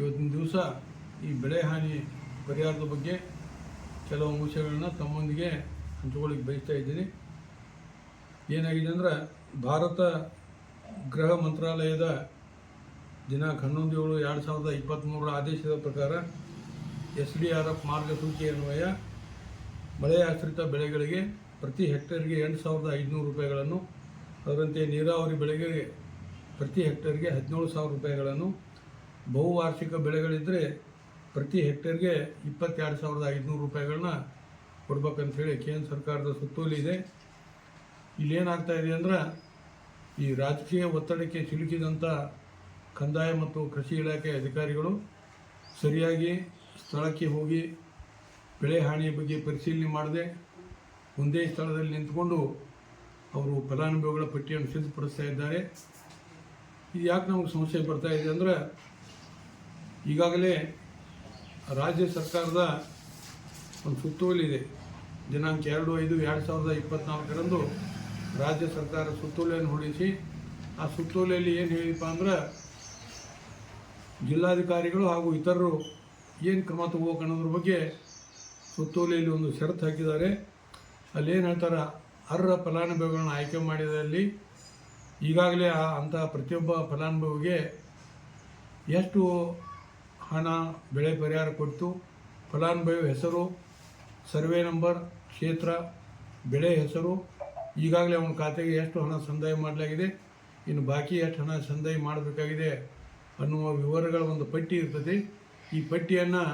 ಇವತ್ತಿನ ದಿವಸ ಈ ಬೆಳೆ ಹಾನಿ ಪರಿಹಾರದ ಬಗ್ಗೆ ಕೆಲವು ಅಂಶಗಳನ್ನ ತಮ್ಮೊಂದಿಗೆ ಹಂಚಿಕೊಳ್ಳಿಕ್ಕೆ ಬಯಸ್ತಾ ಇದ್ದೀನಿ. ಏನಾಗಿದೆ ಅಂದ್ರೆ ಭಾರತ ಗೃಹ ಮಂತ್ರಾಲಯದ ದಿನಾಂಕ ಹನ್ನೊಂದು ಏಳು ಎರಡು ಸಾವಿರದ ಇಪ್ಪತ್ತ್ಮೂರರ ಆದೇಶದ ಪ್ರಕಾರ ಎಸ್ ಡಿ ಆರ್ ಎಫ್ ಮಾರ್ಗಸೂಚಿ ಅನ್ವಯ ಮಳೆ ಆಶ್ರಿತ ಬೆಳೆಗಳಿಗೆ ಪ್ರತಿ ಹೆಕ್ಟೇರ್ಗೆ ಎಂಟು ಸಾವಿರದ ಐದುನೂರು ರೂಪಾಯಿಗಳನ್ನು, ಅದರಂತೆ ನೀರಾವರಿ ಬೆಳೆಗಳಿಗೆ ಪ್ರತಿ ಹೆಕ್ಟೇರ್ಗೆ ಹದಿನೇಳು ಸಾವಿರ ರೂಪಾಯಿಗಳನ್ನು ಬಹುವಾರ್ಷಿಕ ಬೆಳೆಗಳಿದ್ದರೆ ಪ್ರತಿ ಹೆಕ್ಟೇರ್ಗೆ ಇಪ್ಪತ್ತೆರಡು ಸಾವಿರದ ಐದುನೂರು ರೂಪಾಯಿಗಳನ್ನ ಕೊಡ್ಬೇಕಂತೇಳಿ ಕೇಂದ್ರ ಸರ್ಕಾರದ ಸುತ್ತೋಲೆ ಇದೆ. ಇಲ್ಲೇನಾಗ್ತಾ ಇದೆ ಅಂದ್ರೆ ಈ ರಾಜಕೀಯ ಒತ್ತಡಕ್ಕೆ ಸಿಲುಕಿದಂಥ ಕಂದಾಯ ಮತ್ತು ಕೃಷಿ ಇಲಾಖೆ ಅಧಿಕಾರಿಗಳು ಸರಿಯಾಗಿ ಸ್ಥಳಕ್ಕೆ ಹೋಗಿ ಬೆಳೆ ಹಾನಿಯ ಬಗ್ಗೆ ಪರಿಶೀಲನೆ ಮಾಡದೆ ಒಂದೇ ಸ್ಥಳದಲ್ಲಿ ನಿಂತ್ಕೊಂಡು ಅವರು ಫಲಾನುಭವಿಗಳ ಪಟ್ಟಿಯನ್ನು ಸಿದ್ಧಪಡಿಸ್ತಾ ಇದ್ದಾರೆ. ಇದು ಯಾಕೆ ನಮಗೆ ಸಮಸ್ಯೆ ಬರ್ತಾ ಇದೆ ಅಂದ್ರೆ ಈಗಾಗಲೇ ರಾಜ್ಯ ಸರ್ಕಾರದ ಒಂದು ಸುತ್ತೋಲೆ ಇದೆ. ದಿನಾಂಕ ಎರಡು ಐದು ಎರಡು ಸಾವಿರದ ಇಪ್ಪತ್ತ್ನಾಲ್ಕರಂದು ರಾಜ್ಯ ಸರ್ಕಾರ ಸುತ್ತೋಲೆಯನ್ನು ಹೊರಡಿಸಿ, ಆ ಸುತ್ತೋಲೆಯಲ್ಲಿ ಏನು ಹೇಳಿಪ್ಪ ಅಂದ್ರೆ ಜಿಲ್ಲಾಧಿಕಾರಿಗಳು ಹಾಗೂ ಇತರರು ಏನು ಕ್ರಮ ತಗೋಬೇಕು ಅನ್ನೋದ್ರ ಬಗ್ಗೆ ಸುತ್ತೋಲೆಯಲ್ಲಿ ಒಂದು ಷರತ್ತು ಹಾಕಿದ್ದಾರೆ. ಅಲ್ಲಿ ಏನು ಹೇಳ್ತಾರೆ, ಅರ್ಹ ಫಲಾನುಭವಿಗಳನ್ನ ಆಯ್ಕೆ ಮಾಡಿದಲ್ಲಿ ಈಗಾಗಲೇ ಅಂಥ ಪ್ರತಿಯೊಬ್ಬ ಫಲಾನುಭವಿಗೆ ಎಷ್ಟು ಹಣ, ಬೆಳೆ ಪರಿಹಾರ ಕೊಟ್ಟು ಫಲಾನುಭವಿ ಹೆಸರು, ಸರ್ವೆ ನಂಬರ್, ಕ್ಷೇತ್ರ, ಬೆಳೆ ಹೆಸರು, ಈಗಾಗಲೇ ಅವನ ಖಾತೆಗೆ ಎಷ್ಟು ಹಣ ಸಂದಾಯ ಮಾಡಲಾಗಿದೆ, ಇನ್ನು ಬಾಕಿ ಎಷ್ಟು ಹಣ ಸಂದಾಯ ಮಾಡಬೇಕಾಗಿದೆ ಅನ್ನುವ ವಿವರಗಳ ಒಂದು ಪಟ್ಟಿ ಇರ್ತದೆ. ಈ ಪಟ್ಟಿಯನ್ನು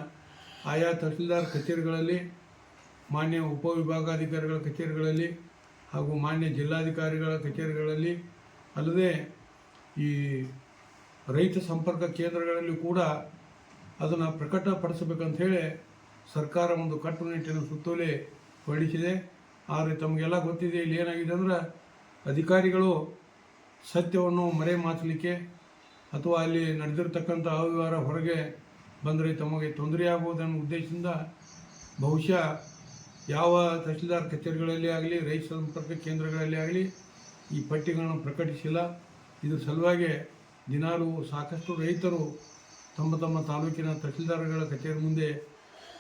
ಆಯಾ ತಹಸೀಲ್ದಾರ್ ಕಚೇರಿಗಳಲ್ಲಿ, ಮಾನ್ಯ ಉಪವಿಭಾಗಾಧಿಕಾರಿಗಳ ಕಚೇರಿಗಳಲ್ಲಿ ಹಾಗೂ ಮಾನ್ಯ ಜಿಲ್ಲಾಧಿಕಾರಿಗಳ ಕಚೇರಿಗಳಲ್ಲಿ, ಅಲ್ಲದೆ ಈ ರೈತ ಸಂಪರ್ಕ ಕೇಂದ್ರಗಳಲ್ಲಿ ಕೂಡ ಅದನ್ನು ಪ್ರಕಟಪಡಿಸಬೇಕಂತ ಹೇಳಿ ಸರ್ಕಾರ ಒಂದು ಕಟ್ಟುನಿಟ್ಟಿನ ಸುತ್ತೋಲೆ ಹೊರಡಿಸಿದೆ. ಆದರೆ ತಮಗೆಲ್ಲ ಗೊತ್ತಿದೆ ಇಲ್ಲಿ ಏನಾಗಿದೆ ಅಂದ್ರೆ ಅಧಿಕಾರಿಗಳು ಸತ್ಯವನ್ನು ಮರೆ ಮಾಚಲಿಕ್ಕೆ ಅಥವಾ ಅಲ್ಲಿ ನಡೆದಿರ್ತಕ್ಕಂಥ ಅವ್ಯವಹಾರ ಹೊರಗೆ ಬಂದರೆ ತಮಗೆ ತೊಂದರೆಯಾಗುವುದನ್ನು ಉದ್ದೇಶದಿಂದ ಬಹುಶಃ ಯಾವ ತಹಸೀಲ್ದಾರ್ ಕಚೇರಿಗಳಲ್ಲಿ ಆಗಲಿ, ರೈತ ಸಂಪರ್ಕ ಕೇಂದ್ರಗಳಲ್ಲಿ ಆಗಲಿ ಈ ಪಟ್ಟಿಗಳನ್ನು ಪ್ರಕಟಿಸಿಲ್ಲ. ಇದು ಸಲುವಾಗಿ ದಿನಾಲೂ ಸಾಕಷ್ಟು ರೈತರು ತಮ್ಮ ತಮ್ಮ ತಾಲೂಕಿನ ತಹಸೀಲ್ದಾರ್ಗಳ ಕಚೇರಿ ಮುಂದೆ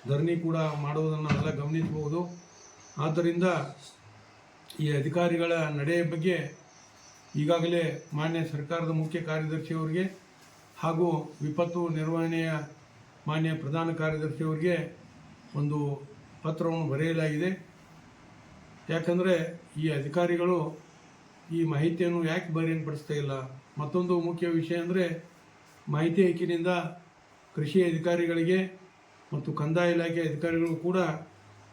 ಧರಣಿ ಕೂಡ ಮಾಡುವುದನ್ನು ಎಲ್ಲ ಗಮನಿಸಬಹುದು. ಆದ್ದರಿಂದ ಈ ಅಧಿಕಾರಿಗಳ ನಡೆಯ ಬಗ್ಗೆ ಈಗಾಗಲೇ ಮಾನ್ಯ ಸರ್ಕಾರದ ಮುಖ್ಯ ಕಾರ್ಯದರ್ಶಿಯವರಿಗೆ ಹಾಗೂ ವಿಪತ್ತು ನಿರ್ವಹಣೆಯ ಮಾನ್ಯ ಪ್ರಧಾನ ಕಾರ್ಯದರ್ಶಿಯವರಿಗೆ ಒಂದು ಪತ್ರವನ್ನು ಬರೆಯಲಾಗಿದೆ. ಯಾಕಂದರೆ ಈ ಅಧಿಕಾರಿಗಳು ಈ ಮಾಹಿತಿಯನ್ನು ಯಾಕೆ ಬಹಿರಂಗಪಡಿಸ್ತಾ ಇಲ್ಲ? ಮತ್ತೊಂದು ಮುಖ್ಯ ವಿಷಯ ಅಂದರೆ ಮಾಹಿತಿ ಹಕ್ಕಿನಿಂದ ಕೃಷಿ ಅಧಿಕಾರಿಗಳಿಗೆ ಮತ್ತು ಕಂದಾಯ ಇಲಾಖೆ ಅಧಿಕಾರಿಗಳು ಕೂಡ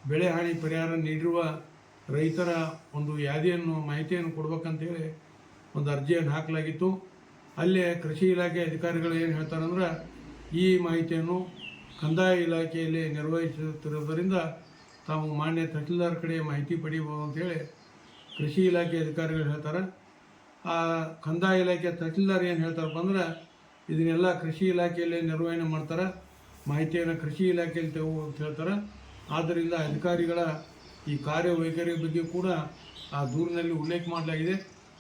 ಬೆಳೆ ಹಾನಿ ಪರಿಹಾರ ನೀಡಿರುವ ರೈತರ ಒಂದು ಯಾದಿಯನ್ನು, ಮಾಹಿತಿಯನ್ನು ಕೊಡ್ಬೇಕಂತೇಳಿ ಒಂದು ಅರ್ಜಿಯನ್ನು ಹಾಕಲಾಗಿತ್ತು. ಅಲ್ಲೇ ಕೃಷಿ ಇಲಾಖೆ ಅಧಿಕಾರಿಗಳು ಏನು ಹೇಳ್ತಾರಂದ್ರೆ ಈ ಮಾಹಿತಿಯನ್ನು ಕಂದಾಯ ಇಲಾಖೆಯಲ್ಲಿ ನಿರ್ವಹಿಸುತ್ತಿರುವುದರಿಂದ ತಾವು ಮಾನ್ಯ ತಹಸೀಲ್ದಾರ್ ಕಡೆ ಮಾಹಿತಿ ಪಡೆಯಬಹುದು ಅಂತೇಳಿ ಕೃಷಿ ಇಲಾಖೆ ಅಧಿಕಾರಿಗಳು ಹೇಳ್ತಾರೆ. ಆ ಕಂದಾಯ ಇಲಾಖೆ ತಹಸೀಲ್ದಾರ್ ಏನು ಹೇಳ್ತಾರಪ್ಪ ಅಂದ್ರೆ ಇದನ್ನೆಲ್ಲ ಕೃಷಿ ಇಲಾಖೆಯಲ್ಲಿ ನಿರ್ವಹಣೆ ಮಾಡ್ತಾರೆ. ಮಾಹಿತಿಯನ್ನು ಕೃಷಿ ಇಲಾಖೆಯಲ್ಲಿ ತಗೋ ಅಂತ ಹೇಳ್ತಾರೆ. ಆದ್ದರಿಂದ ಅಧಿಕಾರಿಗಳ ಈ ಕಾರ್ಯವೈಖರಿ ಬಗ್ಗೆ ಕೂಡ ಆ ದೂರಿನಲ್ಲಿ ಉಲ್ಲೇಖ ಮಾಡಲಾಗಿದೆ.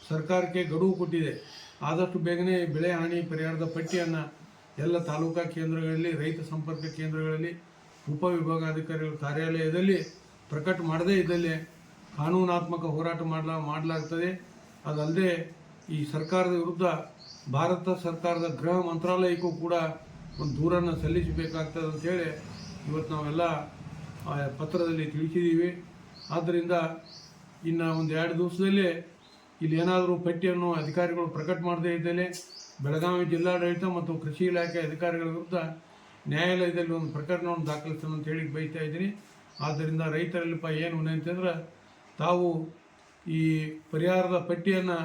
ಸರ್ಕಾರಕ್ಕೆ ಗಡುವು ಕೊಟ್ಟಿದೆ. ಆದಷ್ಟು ಬೇಗನೆ ಬೆಳೆ ಹಾನಿ ಪರಿಹಾರದ ಪಟ್ಟಿಯನ್ನು ಎಲ್ಲ ತಾಲೂಕಾ ಕೇಂದ್ರಗಳಲ್ಲಿ, ರೈತ ಸಂಪರ್ಕ ಕೇಂದ್ರಗಳಲ್ಲಿ ಉಪವಿಭಾಗಾಧಿಕಾರಿಗಳ ಕಾರ್ಯಾಲಯದಲ್ಲಿ ಪ್ರಕಟ ಮಾಡದೇ ಇದ್ದಲ್ಲಿ ಕಾನೂನಾತ್ಮಕ ಹೋರಾಟ ಮಾಡಲಾ ಮಾಡಲಾಗ್ತದೆ. ಅದಲ್ಲದೆ ಈ ಸರ್ಕಾರದ ವಿರುದ್ಧ ಭಾರತ ಸರ್ಕಾರದ ಗೃಹ ಮಂತ್ರಾಲಯಕ್ಕೂ ಕೂಡ ಒಂದು ದೂರನ್ನು ಸಲ್ಲಿಸಬೇಕಾಗ್ತದೆ ಅಂಥೇಳಿ ಇವತ್ತು ನಾವೆಲ್ಲ ಪತ್ರದಲ್ಲಿ ತಿಳಿಸಿದ್ದೀವಿ. ಆದ್ದರಿಂದ ಇನ್ನು ಒಂದು ಎರಡು ದಿವಸದಲ್ಲಿ ಇಲ್ಲಿ ಏನಾದರೂ ಪಟ್ಟಿಯನ್ನು ಅಧಿಕಾರಿಗಳು ಪ್ರಕಟ ಮಾಡದೇ ಇದ್ದಲ್ಲಿ ಬೆಳಗಾವಿ ಜಿಲ್ಲಾಡಳಿತ ಮತ್ತು ಕೃಷಿ ಇಲಾಖೆ ಅಧಿಕಾರಿಗಳ ವಿರುದ್ಧ ನ್ಯಾಯಾಲಯದಲ್ಲಿ ಒಂದು ಪ್ರಕರಣವನ್ನು ದಾಖಲಿಸೋಣ ಅಂತ ಹೇಳಿ ಬೈತಾ ಇದ್ದೀನಿ. ಆದ್ದರಿಂದ ರೈತರಲ್ಲಿಪ್ಪ ಏನು ಅಂತಂದ್ರೆ ತಾವು ಈ ಪರಿಹಾರದ ಪಟ್ಟಿಯನ್ನು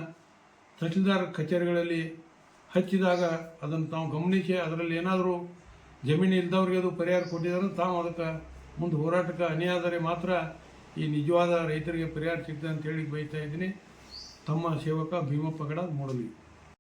ತಹಸೀಲ್ದಾರ್ ಕಚೇರಿಗಳಲ್ಲಿ ಹಚ್ಚಿದಾಗ ಅದನ್ನು ತಾವು ಗಮನಿಸಿ, ಅದರಲ್ಲಿ ಏನಾದರೂ ಜಮೀನು ಇಲ್ದವ್ರಿಗೆ ಅದು ಪರಿಹಾರ ಕೊಟ್ಟಿದ್ದಾರೆ ತಾವು ಅದಕ್ಕೆ ಮುಂದೆ ಹೋರಾಟಕ್ಕೆ ಅನಿಯಾದರೆ ಮಾತ್ರ ಈ ನಿಜವಾದ ರೈತರಿಗೆ ಪರಿಹಾರ ಸಿಗ್ತದೆ ಅಂತ ಹೇಳಿ ಬೈತಾ ಇದ್ದೀನಿ. ತಮ್ಮ ಸೇವಕ ಭೀಮಪ್ಪ ಗಡ ಮೂಡಲಿ